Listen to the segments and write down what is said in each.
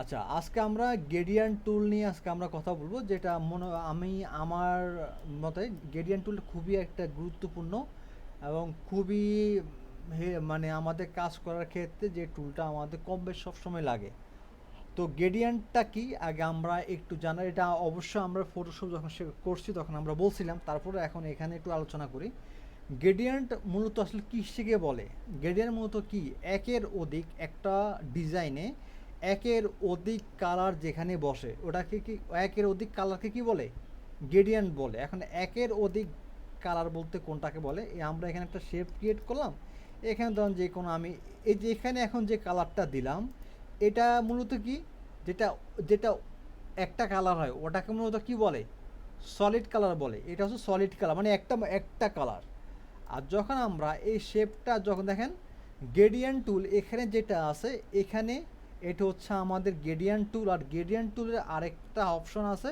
আচ্ছা আজকে আমরা গেডিয়ান টুল নিয়ে আজকে আমরা কথা বলব, যেটা মনে আমি আমার মতে গেডিয়ান টুল খুবই একটা গুরুত্বপূর্ণ এবং খুবই মানে আমাদের কাজ করার ক্ষেত্রে যে টুলটা আমাদের কম বেশ সবসময় লাগে। তো গেডিয়ানটা কি? আগে আমরা একটু জানা এটা অবশ্য আমরা ফটোশপ যখন সে করছি তখন আমরা বলছিলাম, তারপরে এখন এখানে একটু আলোচনা করি। গেডিয়ান্ট মূলত আসলে কিসকে বলে? গেডিয়ান্ট মূলত কি? একের অধিক একটা ডিজাইনে একের অধিক কালার যেখানে বসে, ওটাকে কি, একের অধিক কালারকে কি বলে? গেডিয়ান্ট বলে। এখন একের অধিক কালার বলতে কোনটাকে বলে? আমরা এখানে একটা শেপ ক্রিয়েট করলাম। এখানে ধরুন যে কোনো আমি, এই যে এখানে এখন যে কালারটা দিলাম, এটা মূলত কি? যেটা যেটা একটা কালার হয়, ওটাকে মূলত কি বলে? সলিড কালার বলে। এটা হচ্ছে সলিড কালার মানে একটা একটা কালার আর যখন আমরা এই শেপটা যখন দেখেন গেডিয়ান টুল এখানে যেটা আছে, এখানে এটা হচ্ছে আমাদের গেডিয়ান টুল আর গেডিয়ান টুলের আরেকটা অপশন আছে।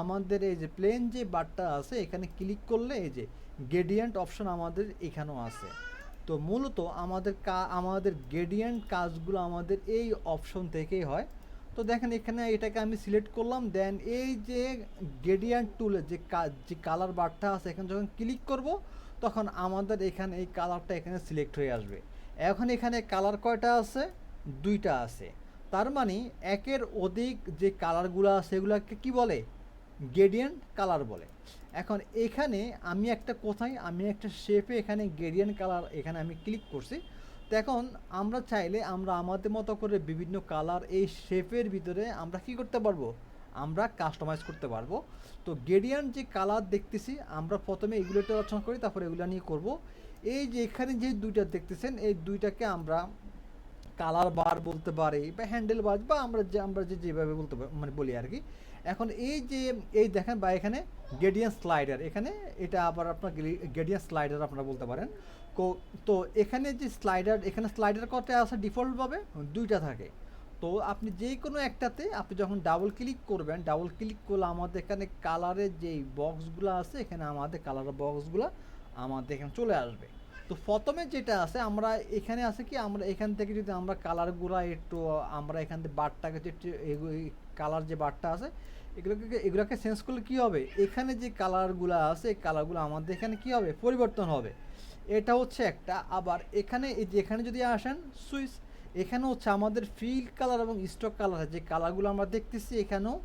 আমাদের এই যে প্লেন যে বারটা আছে, এখানে ক্লিক করলে এই যে গেডিয়ান্ট অপশন আমাদের এখানেও আছে। তো মূলত আমাদের কা, আমাদের গেডিয়ান্ট কাজগুলো আমাদের এই অপশন থেকেই হয়। তো দেখেন এখানে এটাকে আমি সিলেক্ট করলাম দেন এই যে গেডিয়ান্ট টুলের যে যে কালার বারটা আছে, এখানে যখন ক্লিক করব, তখন আমাদের এখানে এই কালারটা এখানে সিলেক্ট হয়ে আসবে। এখন এখানে কালার কয়টা আছে? দুইটা আছে। তার মানে একের অধিক যে কালারগুলো সেগুলোকে কি বলে? গেডিয়ান্ট কালার বলে। এখন এখানে আমি একটা কোথায়, আমি একটা শেপে এখানে গেডিয়ান কালার এখানে আমি ক্লিক করছি। তো এখন আমরা চাইলে আমরা আমাদের মতো করে বিভিন্ন কালার এই শেপের ভিতরে আমরা কি করতে পারব? আমরা কাস্টমাইজ করতে পারব। তো গেডিয়ান যে কালার দেখতেছি, আমরা প্রথমে এগুলো এগুলোতে রচনা করি, তারপরে এগুলো নিয়ে করব। এই যে এখানে যে দুইটা দেখতেছেন, এই দুইটাকে আমরা কালার বার বলতে পারি বা হ্যান্ডেল বার বা আমরা যে আমরা যে যেভাবে বলতে পারি মানে বলি আর কি। এখন এই যে, এই দেখেন বা এখানে গেডিয়ান স্লাইডার এখানে এটা আবার আপনার গেডিয়ান স্লাইডার আপনারা বলতে পারেন। তো এখানে যে স্লাইডার এখানে স্লাইডার কটা আছে ডিফল্টভাবে দুইটা থাকে। তো আপনি যে কোনো একটাতে আপনি যখন ডাবল ক্লিক করবেন ডাবল ক্লিক করলে আমাদের এখানে কালারের যেই বক্সগুলো আছে, এখানে আমাদের কালারের বক্সগুলো আমাদের এখানে চলে আসবে। তো প্রথমে যেটা আছে, আমরা এখানে আছে কি, আমরা এখান থেকে যদি আমরা কালারগুলো একটু, আমরা এখান থেকে বারটাকে যে কালার যে বারটা আছে, এগুলোকে এগুলোকে চেঞ্জ করলে কী হবে? এখানে যে কালারগুলো আছে, এই কালারগুলো আমাদের এখানে কি হবে? পরিবর্তন হবে। এটা হচ্ছে একটা। আবার এখানে, এই যে এখানে যদি আসেন, সুইচ, এখানে হচ্ছে আমাদের ফিল কালার এবং স্টক কালার যে কালারগুলো আমরা দেখতেছি এখানেও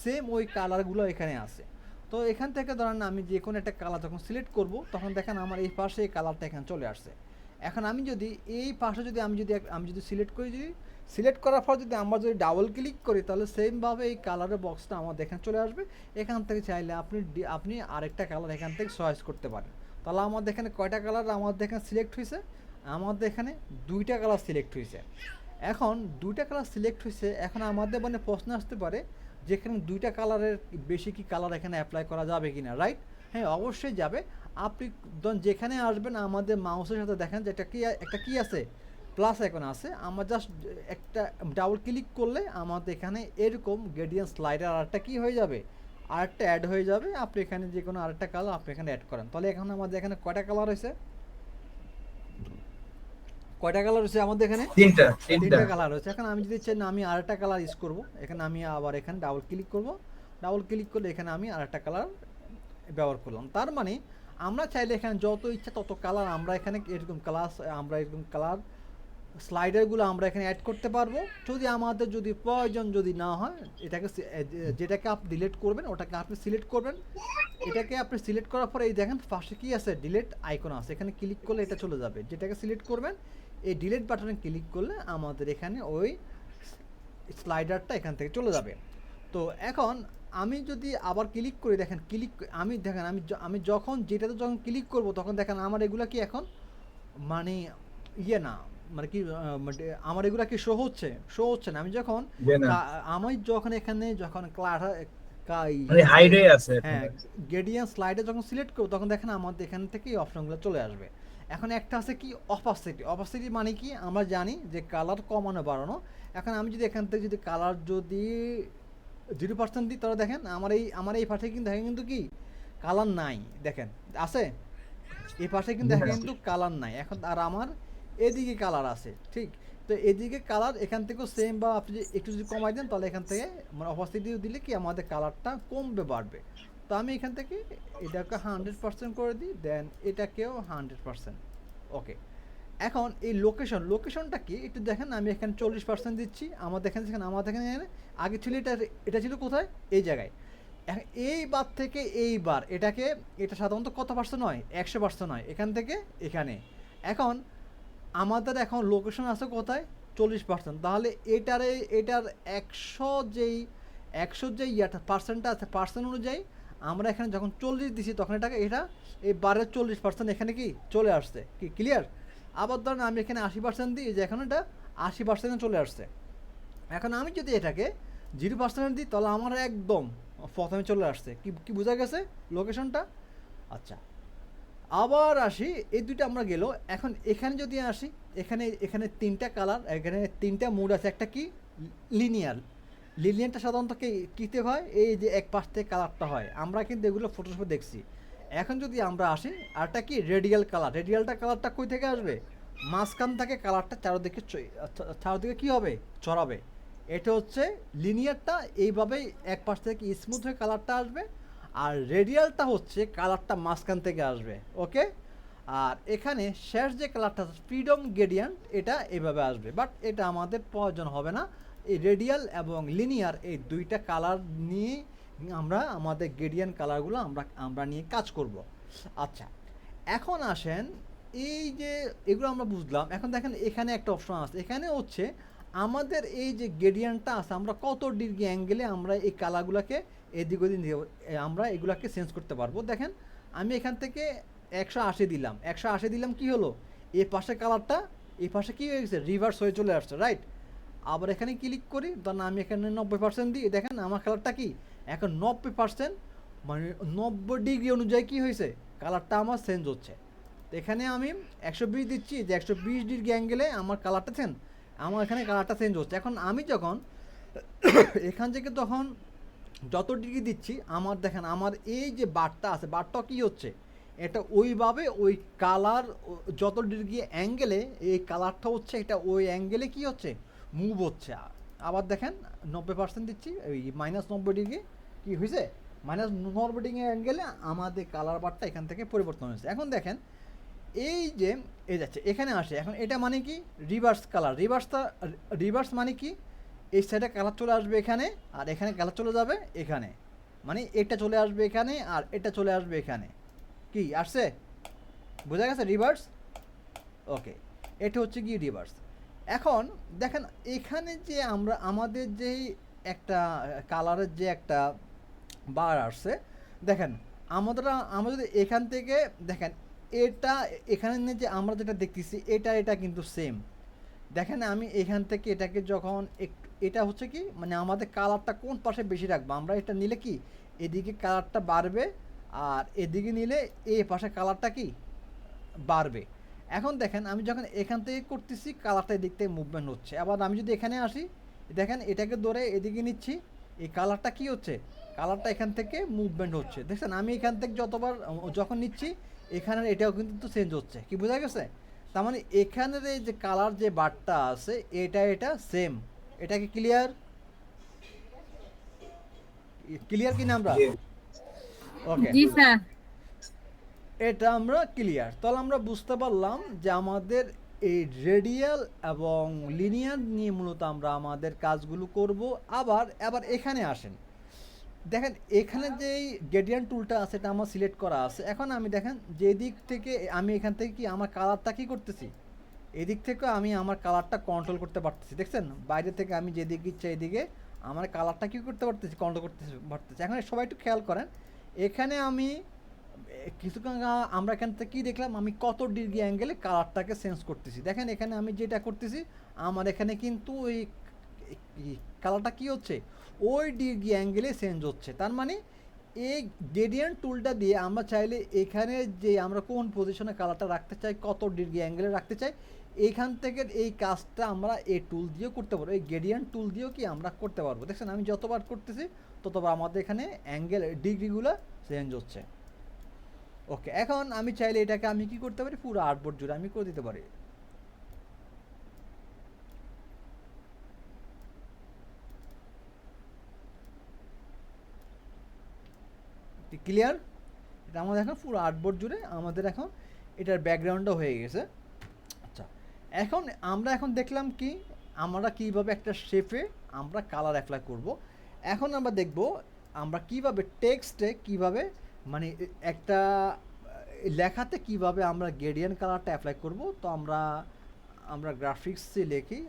সেম ওই কালারগুলো এখানে আছে। তো এখান থেকে ধরেন আমি যে কোনো একটা কালার যখন সিলেক্ট করব, তখন দেখেন আমার এই পাশে এই কালারটা এখানে চলে আসছে। এখন আমি যদি এই পাশে যদি আমি যদি আমি যদি সিলেক্ট করি, যদি সিলেক্ট করার পর যদি আমরা যদি ডাবল ক্লিক করি, তাহলে সেমভাবে এই কালারের বক্সটা আমাদের এখানে চলে আসবে। এখান থেকে চাইলে আপনি আপনি আরেকটা কালার এখান থেকে চয়েস করতে পারেন। তাহলে আমাদের এখানে কয়টা কালার আমাদের এখানে সিলেক্ট হয়েছে? আমাদের এখানে দুইটা কালার সিলেক্ট হয়েছে। এখন দুইটা কালার সিলেক্ট হয়েছে, এখন আমাদের মানে প্রশ্ন আসতে পারে যেখানে দুইটা কালারের বেশি কি কালার এখানে অ্যাপ্লাই করা যাবে কি না রাইট হ্যাঁ অবশ্যই যাবে। আপনি যেখানে আসবেন, আমাদের মাউসের সাথে দেখেন যে একটা কি একটা কি আছে? প্লাস এখন আছে। আমার জাস্ট একটা ডাবল ক্লিক করলে আমাদের এখানে এরকম গ্রেডিয়েন্ট স্লাইডার আরেকটা কি হয়ে যাবে? আরেকটা অ্যাড হয়ে যাবে। আপনি এখানে যে কোনো আরেকটা কালার আপনি এখানে অ্যাড করেন। তাহলে এখন আমাদের এখানে কয়টা কালার হয়েছে? কয়টা কালার হয়েছে আমাদের এখানে? তিনটা তিনটা। কালার হচ্ছে এখন আমি যদি চাই না আমি আরেকটা কালার ইউজ করব। এখানে আমি আবার এখানে ডাবল ক্লিক করব। ডাবল ক্লিক করলে এখানে আমি আরেকটা কালার ব্যবহার করলাম। তার মানে আমরা চাইলে এখানে যত ইচ্ছা তত কালার আমরা এখানে এরকম কালার আমরা এরকম কালার স্লাইডারগুলো আমরা এখানে অ্যাড করতে পারব। যদি আমাদের যদি প্রয়োজন যদি না হয় এটাকে যেটাকে আপনি ডিলিট করবেন ওটাকে আপনি সিলেক্ট করবেন। এটাকে আপনি সিলেক্ট করার পরে এই দেখেন পাশে কী আছে? ডিলেট আইকন আছে। এখানে ক্লিক করলে এটা চলে যাবে। যেটাকে সিলেক্ট করবেন এই ডিলিট বাটনে ক্লিক করলে আমাদের এখানে ওই স্লাইডারটা এখান থেকে চলে যাবে। তো এখন আমি যদি আবার ক্লিক করি দেখেন ক্লিক আমি দেখেন আমি আমি যখন যেটাতে যখন ক্লিক করব তখন দেখেন আমার এগুলা কি এখন মানে ইয়ে না মানে কি মানে আমার এগুলা কি শো হচ্ছে? শো হচ্ছে না। আমি যখন যে না, কা- আমি যখন এখানে যখন মানে হাইড আছে হ্যাঁ গ্রেডিয়েন্ট স্লাইডে যখন সিলেক্ট করব তখন দেখেন আমাদের এখান থেকে এই অপশনগুলো চলে আসবে। এখন একটা আছে কি অপাসিটি অপাসিটি মানে কি? আমরা জানি যে কালার কমানো বাড়ানো। এখন আমি যদি এখান থেকে যদি কালার যদি জিরো পার্সেন্ট দিই তাহলে দেখেন আমার এই আমার এই পাশে কিন্তু দেখেন কিন্তু কি? কালার নাই দেখেন। আছে? এই পাশে কিন্তু দেখেন কিন্তু কালার নাই। এখন আর আমার এদিকে কালার আছে ঠিক? তো এদিকে কালার এখান থেকেও সেম বা আপনি একটু যদি কমাই দেন তাহলে এখান থেকে মানে অপাসিটিও দিলে কি আমাদের কালারটা কমবে বাড়বে। তো আমি এখান থেকে এটাকে হান্ড্রেড পার্সেন্ট করে দিই দেন এটাকেও হান্ড্রেড পার্সেন্ট ওকে এখন এই লোকেশন লোকেশনটা কি? একটু দেখেন, আমি এখানে চল্লিশ পার্সেন্ট দিচ্ছি। এখানে দেখেন আমাদের এখানে আগে ছিল এটা এটা ছিল কোথায়? এই জায়গায়। এখন এই বার থেকে এই বার এটাকে, এটা সাধারণত কত পার্সেন্ট হয়? একশো পার্সেন্ট হয়। এখান থেকে এখানে। এখন আমাদের এখন লোকেশন আছে কোথায়? চল্লিশ পার্সেন্ট তাহলে এটারে, এটার একশো যেই, একশো যে ইয়াটা পার্সেন্টটা আছে পার্সেন্ট অনুযায়ী আমরা এখানে যখন চল্লিশ দিছি, তখন এটাকে এটা এই বারের চল্লিশ পার্সেন্ট এখানে কি চলে আসছে। কি ক্লিয়ার আবার ধরেন আমি এখানে আশি পার্সেন্ট দিই, যে এখন এটা আশি পার্সেন্টে চলে আসছে। এখন আমি যদি এটাকে জিরো পার্সেন্ট দিই, তাহলে আমার একদম প্রথমে চলে আসছে। কি কি বোঝা গেছে লোকেশনটা? আচ্ছা আবার আসি, এই দুইটা আমরা গেল। এখন এখানে যদি আসি, এখানে এখানে তিনটা কালার এখানে তিনটা মুড আছে। একটা কি? লিনিয়ার লিনিয়ারটা সাধারণত কীতে হয়? এই যে এক পাশ থেকে কালারটা হয়। আমরা কিন্তু এগুলো ফটোশপে দেখছি। এখন যদি আমরা আসি, আরটা কি? রেডিয়াল কালার রেডিয়ালটা কালারটা কই থেকে আসবে? মাঝখান থেকে কালারটা চারোদিকে চারোদিকে কী হবে? চড়াবে। এটা হচ্ছে লিনিয়ারটা এইভাবেই এক পাশ থেকে স্মুথ হয়ে কালারটা আসবে। আর রেডিয়ালটা হচ্ছে কালারটা মাঝখান থেকে আসবে। ওকে? আর এখানে শেষ যে কালারটা ফ্রিডম গ্রেডিয়ান্ট এটা এভাবে আসবে। বাট এটা আমাদের প্রয়োজন হবে না। এই রেডিয়াল এবং লিনিয়ার এই দুইটা কালার নিয়ে আমরা আমাদের গ্রেডিয়ান কালারগুলো আমরা আমরা নিয়ে কাজ করব। আচ্ছা এখন আসেন এই যে এগুলো আমরা বুঝলাম। এখন দেখেন এখানে একটা অপশন আছে। এখানে হচ্ছে আমাদের এই যে গ্রেডিয়ানটা আছে, আমরা কত ডিগ্রি অ্যাঙ্গেলে আমরা এই কালারগুলোকে এদিক দিয়ে- আমরা এগুলাকে চেঞ্জ করতে পারব। দেখেন, আমি এখান থেকে একশো আশি দিলাম। একশো আশি দিলাম কি হলো? এ পাশে কালারটা এই পাশে কি হয়ে গেছে? রিভার্স হয়ে চলে আসছে রাইট আবার এখানে ক্লিক করি, ধরেন আমি এখানে নব্বই পার্সেন্ট দিই। দেখেন আমার কালারটা কি? এখন নব্বই পার্সেন্ট মানে নব্বই ডিগ্রি অনুযায়ী কী হয়েছে? কালারটা আমার চেঞ্জ হচ্ছে। তো এখানে আমি একশো বিশ দিচ্ছি, যে একশো বিশ ডিগ্রি অ্যাঙ্গেলে আমার কালারটা চেঞ্জ আমার এখানে কালারটা চেঞ্জ হচ্ছে। এখন আমি যখন এখান থেকে তখন যত ডিগ্রি দিচ্ছি, আমার দেখেন, আমার এই যে বারটা আছে বারটা কি হচ্ছে? এটা ওইভাবে ওই কালার যত ডিগ্রি অ্যাঙ্গেলে এই কালারটা হচ্ছে, এটা ওই অ্যাঙ্গেলে কি হচ্ছে? মুভ হচ্ছে আবার দেখেন, নব্বই পার্সেন্ট দিচ্ছি ওই মাইনাস নব্বই ডিগ্রি কি হয়েছে মাইনাস নব্বই ডিগ্রি অ্যাঙ্গেলে আমাদের কালার বারটা এখান থেকে পরিবর্তন হয়েছে। এখন দেখেন, এই যে এ যাচ্ছে, এখানে আসে। এখন এটা মানে কি? রিভার্স কালার রিভার্সটা রিভার্স মানে কি? এই সাইডে কালার চলে আসবে এখানে, আর এখানে কালার চলে যাবে এখানে। মানে এটা চলে আসবে এখানে, আর এটা চলে আসবে এখানে। কি, আসছে? বোঝা গেছে? রিভার্স ওকে এটা হচ্ছে কি রিভার্স এখন দেখেন, এখানে যে আমরা, আমাদের যেই একটা, কালারের যে একটা বার আসছে, দেখেন, আমাদের, আমরা যদি এখান থেকে, দেখেন, এটা, এখানে যে আমরা যেটা দেখতেছি, এটা এটা কিন্তু সেম দেখেন, আমি এখান থেকে এটাকে যখন একটু এটা হচ্ছে কি মানে আমাদের কালারটা কোন পাশে বেশি রাখব? আমরা এটা নিলে কি, এদিকে কালারটা বাড়বে, আর এদিকে নিলে এই পাশে কালারটা কি, বাড়বে। এখন দেখেন আমি যখন এখান থেকে করতেছি কালারটা এদিক থেকে মুভমেন্ট হচ্ছে। আবার আমি যদি এখানে আসি দেখেন এটাকে ধরে এদিকে নিচ্ছি এই কালারটা কি হচ্ছে? কালারটা এখান থেকে মুভমেন্ট হচ্ছে। দেখছেন আমি এখান থেকে যতবার যখন নিচ্ছি এখানের এটাও কিন্তু চেঞ্জ হচ্ছে। কি বোঝা গেছে? তার মানে এখানের এই যে কালার যে বারটা আছে এটা এটা সেম এটা কি ক্লিয়ার ক্লিয়ার কিনা আমরা? ওকে জি স্যার। এটা আমরা ক্লিয়ার তাহলে আমরা বুঝতে পারলাম যে আমাদের এই রেডিয়াল এবং লিনিয়ার নিয়ে মূলত আমরা আমাদের কাজগুলো করব। আবার আবার এখানে আসেন। দেখেন, এখানে যেই গ্রেডিয়ান টুলটা আছে, এটা আমার সিলেক্ট করা আছে। এখন আমি দেখেন যে দিক থেকে আমি এখান থেকে কি আমার কালারটা কী করতেছি? এদিক থেকে আমি আমার কালারটা কন্ট্রোল করতে পারতেছি। দেখছেন? বাইরে থেকে আমি যেদিক ইচ্ছা এদিকে আমার কালারটা কী করতে পারতেছি? কন্ট্রোল করতে পারতেছি। এখন সবাই একটু খেয়াল করেন, এখানে আমি কিছুক্ষণ আমরা এখান থেকে কি দেখলাম আমি কত ডিগ্রি অ্যাঙ্গেলে কালারটাকে চেঞ্জ করতেছি। দেখেন এখানে আমি যেটা করতেছি, আমার এখানে কিন্তু ওই কালারটা কি হচ্ছে? ওই ডিগ্রি অ্যাঙ্গেলে চেঞ্জ হচ্ছে। তার মানে এই গ্রেডিয়েন্ট টুলটা দিয়ে আমরা চাইলে এখানে যে আমরা কোন পজিশনে কালারটা রাখতে চাই, কত ডিগ্রি অ্যাঙ্গেলে রাখতে চাই, এইখান থেকে এই কাজটা আমরা এই টুল দিয়েও করতে পারব। এই গ্রেডিয়েন্ট টুল দিয়েও কি আমরা করতে পারব? দেখছেন আমি যতবার করতেছি, ততবার আমাদের এখানে অ্যাঙ্গেল ডিগ্রিগুলো চেঞ্জ হচ্ছে। ওকে, এখন আমি চাইলে এটাকে আমি কি করতে পারি? পুরো আর্টবোর্ড জুড়ে আমি করে দিতে পারি। ক্লিয়ার এটা আমাদের এখন পুরো আর্টবোর্ড জুড়ে আমাদের এখন এটার ব্যাকগ্রাউন্ডও হয়ে গেছে। আচ্ছা এখন আমরা এখন দেখলাম কি, আমরা কীভাবে একটা শেপে আমরা কালার অ্যাপ্লাই করব। এখন আমরা দেখব আমরা কীভাবে টেক্সটে কীভাবে মানে একটা লেখাতে কীভাবে আমরা গেডিয়ান কালারটা অ্যাপ্লাই করব, তো আমরা আমরা গ্রাফিক্সে লিখি।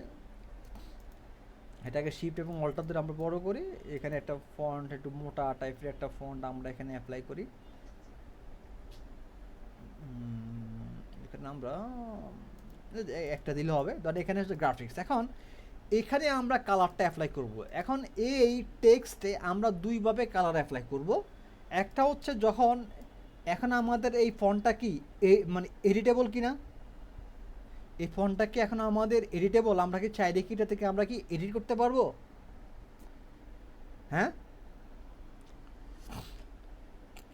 এটাকে শিফট এবং অল্টার ধরে আমরা বড় করি। এখানে একটা ফন্ট একটু মোটা টাইপের একটা ফন্ট আমরা এখানে অ্যাপ্লাই করি। এখানে আমরা একটা দিলে হবে। ধর এখানে হচ্ছে গ্রাফিক্স এখন, এখানে আমরা কালারটা অ্যাপ্লাই করব। এখন এই টেক্সটে আমরা দুইভাবে কালার অ্যাপ্লাই করব। একটা হচ্ছে যখন এখন আমাদের এই ফোনটা কি মানে এডিটেবল কিনা? এই ফোনটা কি এখন আমাদের এডিটেবল? আমরা কি চাইলে কি এটা থেকে আমরা কি এডিট করতে পারব? হ্যাঁ?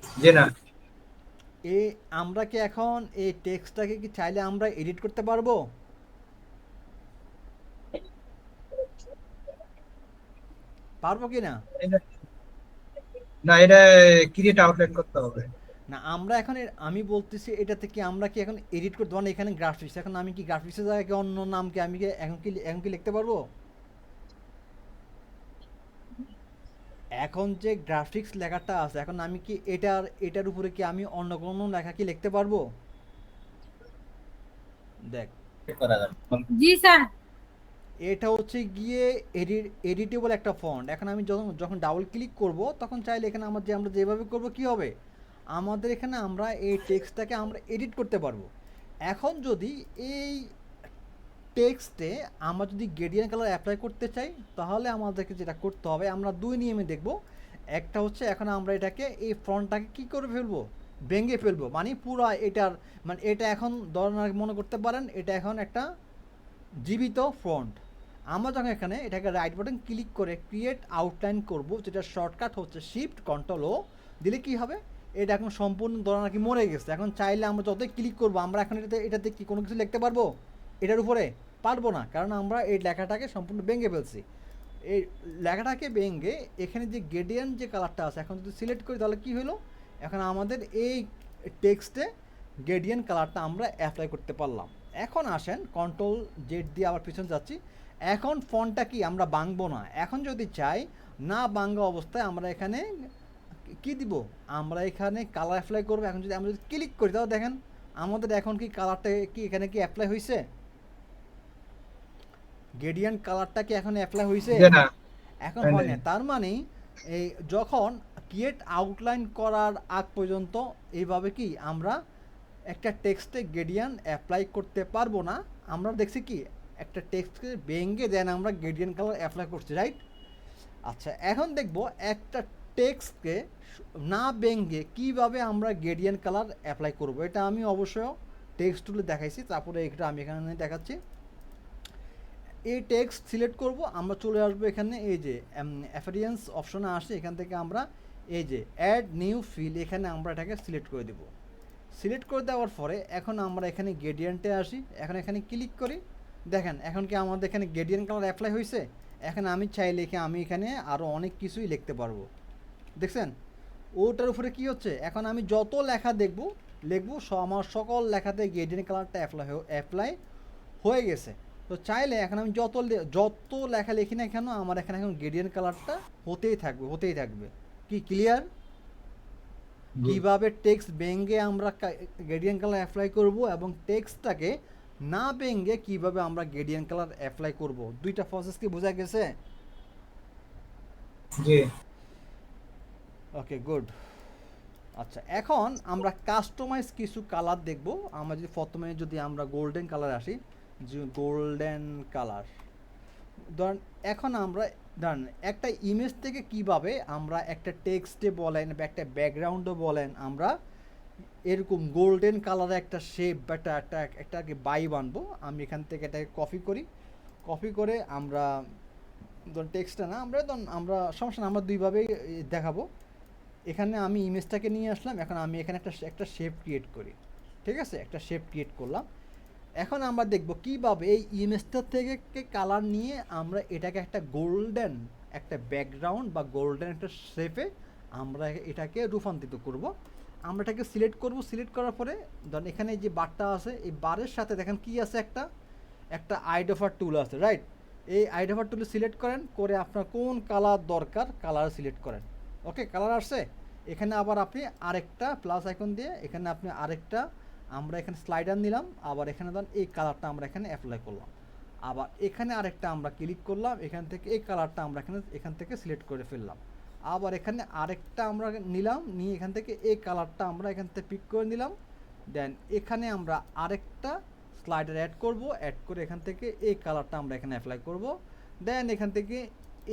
যে না। এ আমরা কি এখন এই টেক্সটটাকে কি চাইলে আমরা এডিট করতে পারব? পারব কি না। না এটা ক্রিয়েট আউটলাইন করতে হবে। না আমরা এখন আমি বলতেছি এটা থেকে আমরা কি এখন এডিট করতে মানে এখানে গ্রাফিক্স এখন আমি কি গ্রাফিক্সের জায়গায় অন্য নাম কি আমি কি এখন কি এখন কি লিখতে পারব? এখন যে গ্রাফিক্স লেখাটা আছে এখন আমি কি এটার এটার উপরে কি আমি অন্য কোনো লেখা কি লিখতে পারব? দেখ। জি স্যার। এটা হচ্ছে গিয়ে এডিট এডিটেবল একটা ফন্ট এখন আমি যখন যখন ডাবল ক্লিক করব, তখন চাইলে এখানে আমরা যে, আমরা যেভাবে করব, কি হবে? আমাদের এখানে আমরা এই টেক্সটটাকে আমরা এডিট করতে পারব। এখন যদি এই টেক্সটে আমরা যদি গেডিয়ান কালার অ্যাপ্লাই করতে চাই, তাহলে আমাদেরকে যেটা করতে হবে, আমরা দুই নিয়মে দেখব। একটা হচ্ছে এখন আমরা এটাকে, এই ফ্রন্টটাকে কি করে ফেলব? ভেঙে ফেলব। মানে পুরো এটার মানে এটা এখন ধরনের মনে করতে পারেন, এটা এখন একটা জীবিত ফ্রন্ট আমরা যখন এখানে এটাকে রাইট বাটন ক্লিক করে ক্রিয়েট আউটলাইন করব, যেটা শর্টকাট হচ্ছে শিফট কন্ট্রোল ও, দিলে কি হবে? এটা এখন সম্পূর্ণ ধরা নাকি মরে গেছে। এখন চাইলে আমরা যতই ক্লিক করব, আমরা এখন এটাতে এটাতে কি কোনো কিছু লিখতে পারব? এটার উপরে পারব না, কারণ আমরা এই লেখাটাকে সম্পূর্ণ ভেঙে ফেলছি। এই লেখাটাকে ভেঙে এখানে যে গেডিয়ান যে কালারটা আছে, এখন যদি সিলেক্ট করি তাহলে কী হলো এখন আমাদের এই টেক্সটে গেডিয়ান কালারটা আমরা অ্যাপ্লাই করতে পারলাম। এখন আসেন কন্ট্রোল জেড দিয়ে আবার পিছনে যাচ্ছি। এখন ফোনটা কি আমরা বাংবো না? এখন যদি চাই না বাঙ্গা অবস্থায় আমরা এখানে কি দিব? আমরা এখানে কালার অ্যাপ্লাই করব। এখন যদি আমরা যদি ক্লিক করি তাহলে দেখেন আমাদের এখন কি কালারটা কি এখানে কি অ্যাপ্লাই হয়েছে গেডিয়ান কালারটা কি এখন অ্যাপ্লাই হয়েছে এখন হয় হয় না তার মানে এই যখন ক্রিয়েট আউটলাইন করার আগ পর্যন্ত এইভাবে কি আমরা একটা টেক্সটে গেডিয়ান অ্যাপ্লাই করতে পারব না আমরা দেখছি কি একটা টেক্সটকে ভেঙে দেন আমরা গেডিয়ান কালার অ্যাপ্লাই করছি রাইট আচ্ছা এখন দেখব একটা টেক্সটকে না ভেঙে কীভাবে আমরা গেডিয়ান কালার অ্যাপ্লাই করব। এটা আমি অবশ্য টেক্সট টুলে দেখাইছি, তারপরে এটা আমি এখানে দেখাচ্ছি। এই টেক্সট সিলেক্ট করব, আমরা চলে আসব এখানে, এই যে অ্যাফারিয়েন্স অপশনে আসে, এখান থেকে আমরা এই যে অ্যাড নিউ ফিল এখানে আমরা এটাকে সিলেক্ট করে দেব। সিলেক্ট করে দেওয়ার পরে এখন আমরা এখানে গেডিয়ানটে আসি, এখন এখানে ক্লিক করি। দেখেন এখন কি আমাদের এখানে গেডিয়ান কালার অ্যাপ্লাই হয়েছে? এখন আমি চাইলে কি আমি এখানে আরও অনেক কিছুই লিখতে পারব। দেখছেন? ওটার উপরে কি হচ্ছে? এখন আমি যত লেখা দেখব লিখব স- আমার সকল লেখাতে গেডিয়ান কালারটা অ্যাপ্লাই অ্যাপ্লাই হয়ে গেছে। তো চাইলে এখন আমি যত যত লেখা লিখি না কেন আমার এখানে এখন গেডিয়ান কালারটা হতেই থাকবে হতেই থাকবে। কি ক্লিয়ার কীভাবে টেক্সট ভেঙে আমরা গেডিয়ান কালার অ্যাপ্লাই করব এবং টেক্সটটাকে না ভেঙে কীভাবে আমরা গেডিয়ান কালার অ্যাপ্লাই করব? দুইটা প্রসেস কি বোঝা গেছে? জি। ওকে গুড আচ্ছা এখন আমরা কাস্টমাইজ কিছু কালার দেখব। আমরা যদি প্রথমে যদি আমরা গোল্ডেন কালার আসি গোল্ডেন কালার ধরেন এখন আমরা ধরেন একটা ইমেজ থেকে কীভাবে আমরা একটা টেক্সটে বলেন বা একটা ব্যাকগ্রাউন্ডও বলেন আমরা এরকম গোল্ডেন কালারে একটা শেপ বা একটা একটা একটা বাই বানবো। আমি এখান থেকে এটাকে কপি করি। কপি করে আমরা, ধরুন টেক্সটটা না, আমরা ধরুন, আমরা সমস্যা না, আমরা দুইভাবেই দেখাবো। এখানে আমি ইমেজটাকে নিয়ে আসলাম, এখন আমি এখানে একটা একটা শেপ ক্রিয়েট করি। ঠিক আছে? একটা শেপ ক্রিয়েট করলাম। এখন আমরা দেখব কীভাবে এই ইমেজটা থেকে কালার নিয়ে আমরা এটাকে একটা গোল্ডেন একটা ব্যাকগ্রাউন্ড বা গোল্ডেন একটা শেপে আমরা এটাকে রূপান্তরিত করব। আমরা এটাকে সিলেক্ট করব সিলেক্ট করার পরে ধরেন এখানে যে বারটা আছে, এই বারের সাথে দেখেন কি আছে একটা একটা আইডোফার টুল আছে রাইট এই আইডোফার টুল সিলেক্ট করেন, করে আপনার কোন কালার দরকার কালার সিলেক্ট করেন। ওকে কালার আসছে। এখানে আবার আপনি আরেকটা প্লাস আইকন দিয়ে এখানে আপনি আরেকটা, আমরা এখানে স্লাইডার নিলাম, আবার এখানে ধরেন এই কালারটা আমরা এখানে অ্যাপ্লাই করলাম। আবার এখানে আরেকটা আমরা ক্লিক করলাম, এখান থেকে এই কালারটা আমরা এখানে, এখান থেকে সিলেক্ট করে ফেললাম। আবার এখানে আরেকটা আমরা নিলাম, নিয়ে এখান থেকে এই কালারটা আমরা এখান থেকে পিক করে নিলাম। দেন এখানে আমরা আরেকটা স্লাইডার অ্যাড করব অ্যাড করে এখান থেকে এই কালারটা আমরা এখানে অ্যাপ্লাই করব। দেন এখান থেকে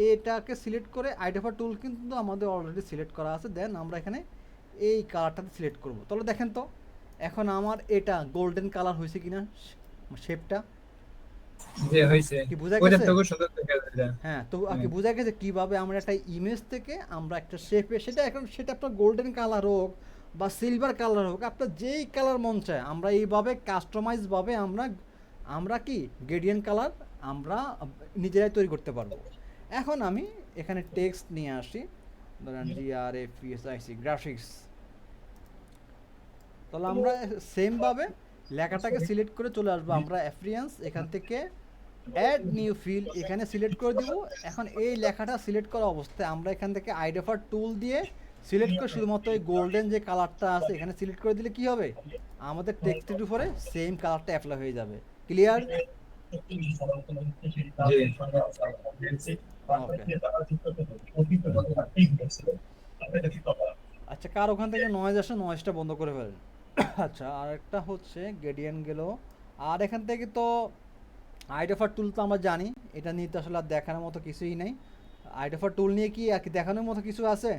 এটাকে সিলেক্ট করে আইডেফার টুল কিন্তু আমাদের অলরেডি সিলেক্ট করা আছে। দেন আমরা এখানে এই কালারটাতে সিলেক্ট করব। তাহলে দেখেন তো, এখন আমার এটা গোল্ডেন কালার হয়েছে কিনা শেপটা যে হয়েছে কি বোঝা গেছে? তো সুন্দর হ্যাঁ তো আর বোঝা গেছে কীভাবে আমরা একটা ইমেজ থেকে আমরা একটা শেপে সেটা এখন সেটা আপনার গোল্ডেন কালার হোক বা সিলভার কালার হোক আপনার যেই কালার মন চায় আমরা এইভাবে কাস্টমাইজ আমরা আমরা কি গেডিয়ান কালার আমরা নিজেরাই তৈরি করতে পারব। এখন আমি এখানে টেক্সট নিয়ে আসি। ধরেন G R F S IC graphics তাহলে আমরা সেমভাবে লেখাটাকে সিলেক্ট করে চলে আসব আমরা অ্যাফ্রিয়ান্স এখান থেকে অ্যাড নিউ ফিল এখানে সিলেক্ট করে দিব। এখন এই লেখাটা সিলেক্ট করা অবস্থায় আমরা এখান থেকে আইডেফার টুল দিয়ে সিলেক্ট করে শুধুমাত্র এই গোল্ডেন যে কালারটা আছে এখানে সিলেক্ট করে দিলে কি হবে? আমাদের টেক্সটের উপরে সেম কালারটা অ্যাপ্লাই হয়ে যাবে। ক্লিয়ার আচ্ছা কার ওখান থেকে নয়েজ আসে নয়েজটা বন্ধ করে ফেলেন। আচ্ছা আর একটা হচ্ছে গেডিয়ান গেল। আর এখান থেকে তো আইডেফার টুল তো আমরা জানি এটা নিয়ে তো আসলে আর দেখানোর মতো কিছুই নেই। আইডেফার টুল নিয়ে কি আর কি দেখানোর মতো কিছু আছে?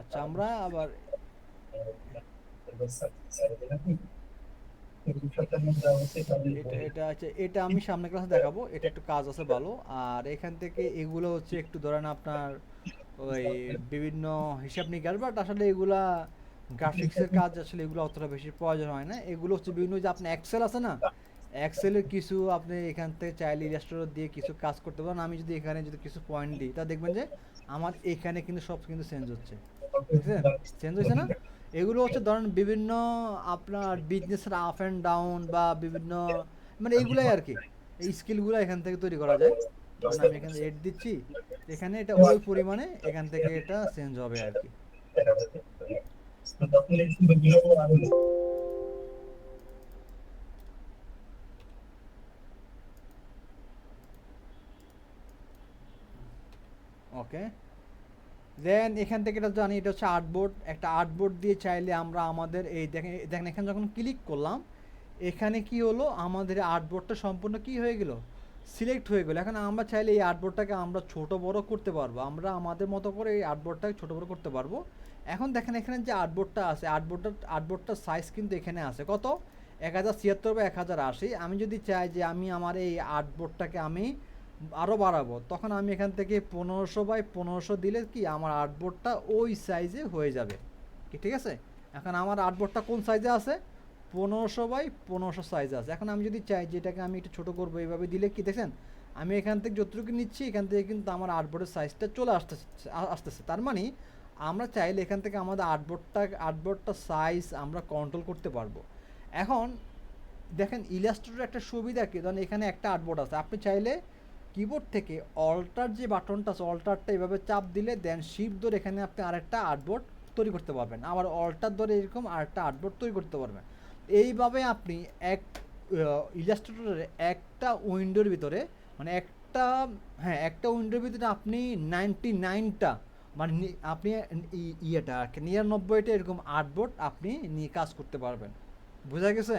আচ্ছা আমরা আবার এটা আছে এটা আমি সামনে ক্লাসে দেখাবো, এটা একটু কাজ আছে ভালো আর এখান থেকে এগুলো হচ্ছে একটু ধরেন আপনার ওই বিভিন্ন হিসাব নিকাশ বাট আসলে এগুলা কাজ আসলে এগুলো অতটা বেশি প্রয়োজন হয় না। এগুলো হচ্ছে বিভিন্ন যে আপনি এক্সেল আছে না এক্সেলের কিছু আপনি এখান থেকে চাইলে ইলাস্ট্রেটর দিয়ে কিছু কাজ করতে পারেন। আমি যদি এখানে যদি কিছু পয়েন্ট দিই, তা দেখবেন যে আমার এখানে কিন্তু সব কিন্তু চেঞ্জ হচ্ছে। চেঞ্জ হয়েছে না? এগুলো হচ্ছে ধরেন বিভিন্ন আপনার বিজনেসের আপ অ্যান্ড ডাউন বা বিভিন্ন মানে এইগুলাই আর কি। এই স্কিলগুলো এখান থেকে তৈরি করা যায়। কারণ আমি এখানে এড দিচ্ছি, এখানে এটা ওই পরিমাণে এখান থেকে এটা চেঞ্জ হবে আর কি। ওকে দেন এখান থেকে এটা জানি এটা হচ্ছে আর্টবোর্ড একটা আর্টবোর্ড দিয়ে চাইলে আমরা আমাদের এই দেখেন দেখেন এখানে যখন ক্লিক করলাম, এখানে কি হলো? আমাদের আর্টবোর্ডটা সম্পূর্ণ কি হয়ে গেল? সিলেক্ট হয়ে গেল। এখন আমরা চাইলে এই আর্টবোর্ডটাকে আমরা ছোট বড় করতে পারব। আমরা আমাদের মতো করে এই আর্টবোর্ডটাকে ছোট বড় করতে পারব। এখন দেখেন এখানে যে আর্টবোর্ডটা আছে আর্টবোর্ডটা আর্টবোর্ডটার সাইজ কিন্তু এখানে আছে। কত? এক হাজার ছিয়াত্তর বা এক হাজার আশি। আমি যদি চাই যে আমি আমার এই আর্টবোর্ডটাকে আমি আরও বাড়াবো। তখন আমি এখান থেকে পনেরোশো বাই পনেরোশো দিলে কি আমার আর্টবোর্ডটা ওই সাইজে হয়ে যাবে। কি ঠিক আছে? এখন আমার আর্টবোর্ডটা কোন সাইজে আছে? পনেরোশো বাই পনেরোশো সাইজ আছে। এখন আমি যদি চাই যেটাকে আমি একটু ছোটো করব, এইভাবে দিলে কি দেখছেন? আমি এখান থেকে যতটুকু নিচ্ছি, এখান থেকে কিন্তু আমার আর্টবোর্ডের সাইজটা চলে আসতেছে আসতেছে। তার মানে আমরা চাইলে এখান থেকে আমাদের আর্টবোর্ডটা আর্টবোর্ডটা সাইজ আমরা কন্ট্রোল করতে পারব। এখন দেখেন ইলাস্ট্রেটর একটা সুবিধা কি? ধরেন এখানে একটা আর্টবোর্ড আছে। আপনি চাইলে কিবোর্ড থেকে অল্টার যে বাটনটা আছে অল্টারটা এভাবে চাপ দিলে দেন শিপ ধরে এখানে আপনি আরেকটা আর্টবোর্ড তৈরি করতে পারবেন। আবার অল্টার ধরে এরকম আরেকটা আর্টবোর্ড তৈরি করতে পারবেন। এইভাবে আপনি এক ইলাস্ট্রেটরের একটা উইন্ডোর ভিতরে মানে একটা হ্যাঁ একটা উইন্ডোর ভিতরে আপনি নাইনটি নাইনটা মানে আপনি ইয়েটা আর কি, নিরানব্বইটা এরকম আর্টবোর্ড আপনি নিয়ে কাজ করতে পারবেন। বোঝা গেছে?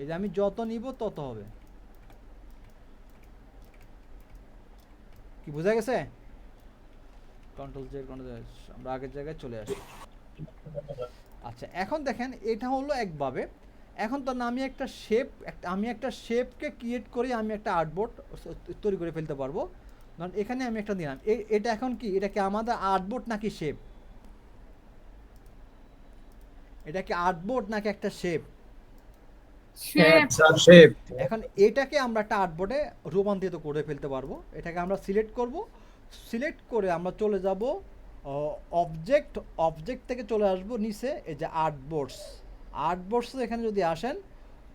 এই যে আমি যত নিব তত হবে। কি বোঝা গেছে? কন্ট্রোল জেড কন্ট্রোল আমরা আগের জায়গায় চলে আসি। আচ্ছা এখন দেখেন, এটা হলো একভাবে এখন তো আমি একটা শেপ আমি একটা শেপকে ক্রিয়েট করে আমি একটা আর্টবোর্ড তৈরি করে ফেলতে পারব। ধরুন, এখানে আমি একটা দিলাম এটা এখন কি? এটা কি আমাদের আর্টবোর্ড নাকি শেপ এটা কি আর্টবোর্ড নাকি একটা শেপ এখন এটাকে আমরা একটা আর্টবোর্ডে রূপান্তরিত করে ফেলতে পারব। এটাকে আমরা সিলেক্ট করব। সিলেক্ট করে আমরা চলে যাব অবজেক্ট অবজেক্ট থেকে চলে আসব নিচে এই যে আর্টবোর্ডস আর্টবোর্ডস এখানে যদি আসেন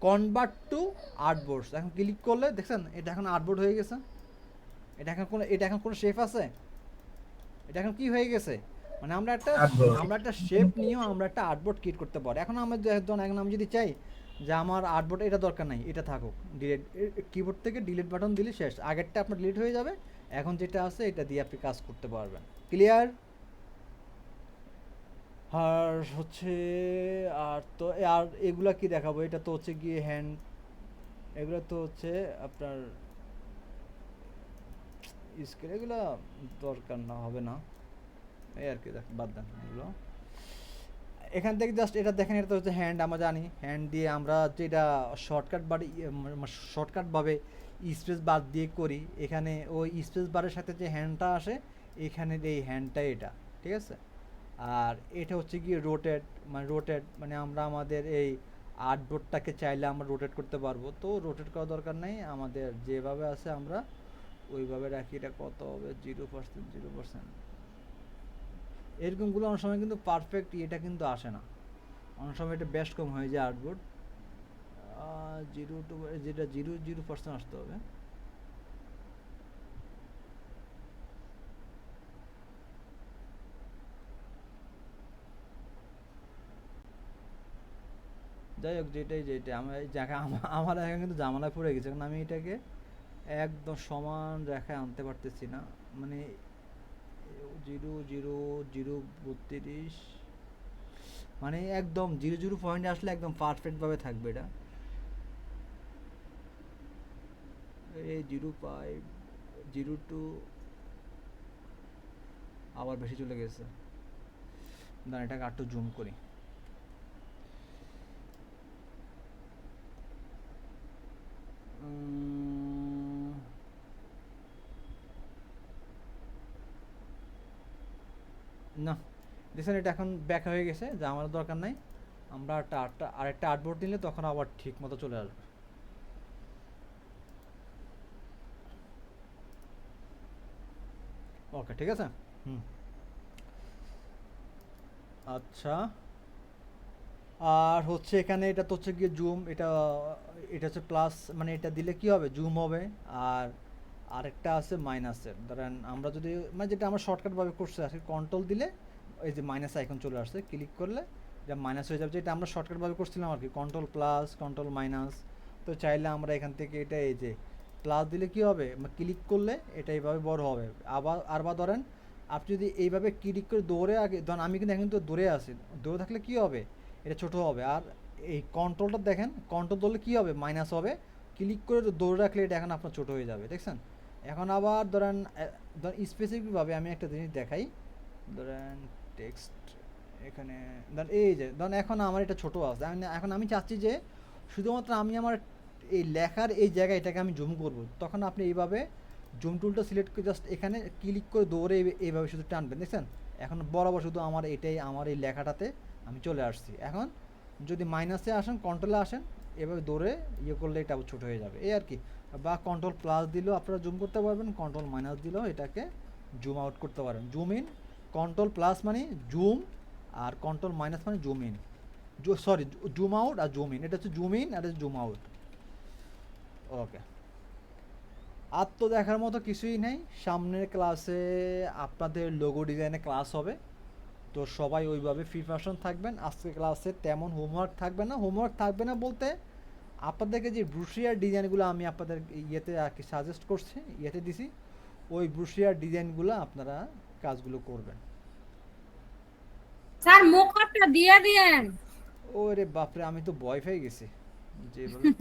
কনভার্ট টু আর্টবোর্ডস এখন ক্লিক করলে দেখছেন এটা এখন আর্টবোর্ড হয়ে গেছে। এটা এখন কোনো এটা এখন কোনো শেপ আছে? এটা এখন কি হয়ে গেছে? মানে আমরা একটা আমরা একটা শেপ নিয়েও আমরা একটা আর্টবোর্ড ক্রিয়েট করতে পারি। এখন আমরা যখন এখন আমি যদি চাই যে আমার আর্টবোর্ড এটা দরকার নাই, এটা থাকুক। ডিলিট কিবোর্ড থেকে ডিলিট বাটন দিলে শেষ। আগেরটা আপনার ডিলিট হয়ে যাবে, এখন যেটা আছে, এটা দিয়ে আপনি কাজ করতে পারবেন। ক্লিয়ার আর হচ্ছে, আর তো আর এগুলা কি দেখাবো? এটা তো হচ্ছে গিয়ে হ্যান্ড এগুলো তো হচ্ছে আপনার স্কেল এগুলো দরকার না, হবে না। এই আর কি, দেখ, বাদ দেন এগুলো। এখান থেকে জাস্ট এটা দেখেন, এটা হচ্ছে হ্যান্ড আমরা জানি। হ্যান্ড দিয়ে আমরা যেটা শর্টকাট বার শর্টকাটভাবে স্পেস বার দিয়ে করি, এখানে ওই স্পেস বারের সাথে যে হ্যান্ডটা আসে, এখানে এই হ্যান্ডটা এটা, ঠিক আছে? আর এটা হচ্ছে কি রোটেট মানে রোটেট মানে আমরা আমাদের এই আর্টবোর্ডটাকে চাইলে আমরা রোটেট করতে পারব। তো রোটেট করা দরকার নেই, আমাদের যেভাবে আছে আমরা ওইভাবে রাখি। এটা কত হবে? জিরো পার্সেন্ট জিরো পার্সেন্ট এরকমগুলো অনেক সময় কিন্তু পারফেক্ট এটা কিন্তু আসে না। অনেক সময় এটা বেস্ট কম হয়ে যায় আর্টবোর্ড জিরো টু যেটা জিরো জিরো পার্সেন্ট আসতে হবে। যাই হোক, যেটাই যেটা আমার আমার এখন কিন্তু জামালায় পড়ে গেছে। কারণ আমি এটাকে একদম সমান রেখায় আনতে পারতেছি না। মানে জিরো জিরো জিরো, বত্রিশ। মানে একদম জিরো জিরো পয়েন্টে আসলে একদম পারফেক্টভাবে থাকবে এটা। এই জিরো ফাইভ জিরো টু আবার বেশি চলে গেছে। না এটাকে আরেকটু জুম করি। না, দেখছেন এটা এখন ব্যাক হয়ে গেছে, যা আমার দরকার নাই। আমরা একটা আটটা, আরেকটা আর্টবোর্ড নিলে তখন আবার ঠিক মতো চলে আসবে। ওকে ঠিক আছে? হুম। আচ্ছা। আর হচ্ছে এখানে এটা তো হচ্ছে গিয়ে জুম এটা এটা হচ্ছে প্লাস মানে এটা দিলে কি হবে? জুম হবে। আর আরেকটা আছে মাইনাসের। ধরেন আমরা যদি মানে যেটা আমরা শর্টকাটভাবে করছি, আর কন্ট্রোল দিলে এই যে মাইনাস আইকন চলে আসছে ক্লিক করলে এটা মাইনাস হয়ে যাবে। যেটা আমরা শর্টকাটভাবে করছিলাম আর কি কন্ট্রোল প্লাস কন্ট্রোল মাইনাস তো চাইলে আমরা এখান থেকে এটা এই যে প্লাস দিলে কি হবে? ক্লিক করলে এটা এইভাবে বড় হবে। আবার, আর বা ধরেন, আপনি যদি এইভাবে ক্লিক করে দৌড়ে আগে, ধরেন আমি কিন্তু এখন তো দৌড়ে আসি দৌড়ে থাকলে কি হবে? এটা ছোট হবে। আর এই কন্ট্রোলটা দেখেন কন্ট্রোল ধরলে কি হবে? মাইনাস হবে। ক্লিক করে দৌড়ে রাখলে এটা এখন আপনার ছোট হয়ে যাবে, দেখছেন? এখন আবার ধরেন ধরেন স্পেসিফিকভাবে আমি একটা জিনিস দেখাই। ধরেন টেক্সট এখানে ধরেন এই যে ধরেন এখন আমার এটা ছোটো আছে। আমি, এখন আমি চাচ্ছি যে শুধুমাত্র আমি আমার এই লেখার এই জায়গায় এটাকে আমি জুম করব। তখন আপনি এইভাবে জুম টুলটা সিলেক্ট করে জাস্ট এখানে ক্লিক করে দৌড়ে এইভাবে শুধু টানবেন, দেখছেন? এখন বরাবর শুধু আমার এটাই, আমার এই লেখাটাতে আমি চলে আসছি। এখন যদি মাইনাসে আসেন কন্ট্রোলে আসেন এভাবে দৌড়ে ইয়ে করলে এটা ছোটো হয়ে যাবে। এই আর কি। বা কন্ট্রোল প্লাস দিলেও আপনারা জুম করতে পারবেন কন্ট্রোল মাইনাস দিলেও এটাকে জুম আউট করতে পারবেন জুম ইন কন্ট্রোল প্লাস মানে জুম আর কন্ট্রোল মাইনাস মানে zoom in sorry zoom out R zoom in এটা হচ্ছে জুম ইন আর জুম আউট ওকে আর তো দেখার মতো কিছুই নেই। সামনের ক্লাসে আপনাদের লোগো ডিজাইনে ক্লাস হবে। তো সবাই ওইভাবে প্রিপারেশন থাকবেন আজকে ক্লাসে তেমন হোমওয়ার্ক থাকবে না। হোমওয়ার্ক থাকবে না বলতে আপনাদেরকে যে ব্রুশিয়ার ডিজাইনগুলো আমি আপনাদের ইয়েতে আর কি সাজেস্ট করছি ইয়েতে দিছি ওই ব্রুশিয়ার ডিজাইনগুলো আপনারা কাজগুলো করবেন। স্যার মুখটা দিয়ে দিয়েন। ওরে বাপরে আমি তো ভয় পেয়ে গেছি। যেভাবে